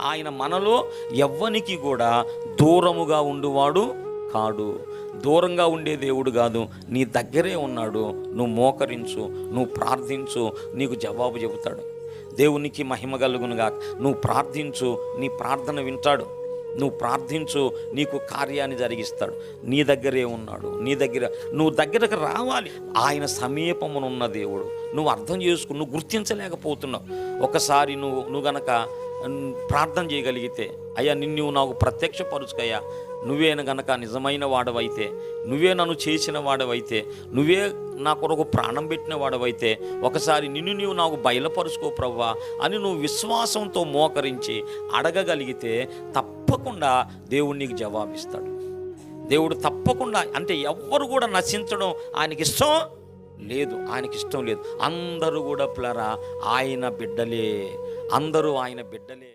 ఆయన మనలో ఎవ్వనికి కూడా దూరముగా ఉండువాడు కాడు. దూరంగా ఉండే దేవుడు కాదు. నీ దగ్గరే ఉన్నాడు. నువ్వు మోకరించు. నువ్వు ప్రార్థించు. నీకు జవాబు చెబుతాడు. దేవునికి మహిమ కలుగునుగా నువ్వు ప్రార్థించు. నీ ప్రార్థన వింటాడు. నువ్వు ప్రార్థించు. నీకు కార్యాన్ని జరిగిస్తాడు. నీ దగ్గరే ఉన్నాడు. నీ దగ్గర నువ్వు దగ్గరకు రావాలి. ఆయన సమీపమునున్న దేవుడు. నువ్వు అర్థం చేసుకు నువ్వు గుర్తించలేకపోతున్నావు. ఒకసారి నువ్వు నువ్వు గనక ప్రార్థన చేయగలిగితే అయ్యా నిన్ను నాకు ప్రత్యక్షపరుచుకయ్యా. నువ్వే గనక నిజమైన వాడవైతే నువ్వే నన్ను చేసిన వాడవైతే నువ్వే నా కొరకు ప్రాణం పెట్టిన వాడవైతే ఒకసారి నిన్ను నీవు నాకు బయలుపరుచుకో ప్రవ్వా అని నువ్వు విశ్వాసంతో మోకరించి అడగగలిగితే తప్పకుండా దేవుడు నీకు జవాబిస్తాడు. దేవుడు తప్పకుండా అంటే ఎవ్వరు కూడా నశించడం ఆయనకి ఇష్టం లేదు ఆయనకి ఇష్టం లేదు. అందరూ కూడా పిల్లరా ఆయన బిడ్డలే. అందరూ ఆయన బిడ్డలే.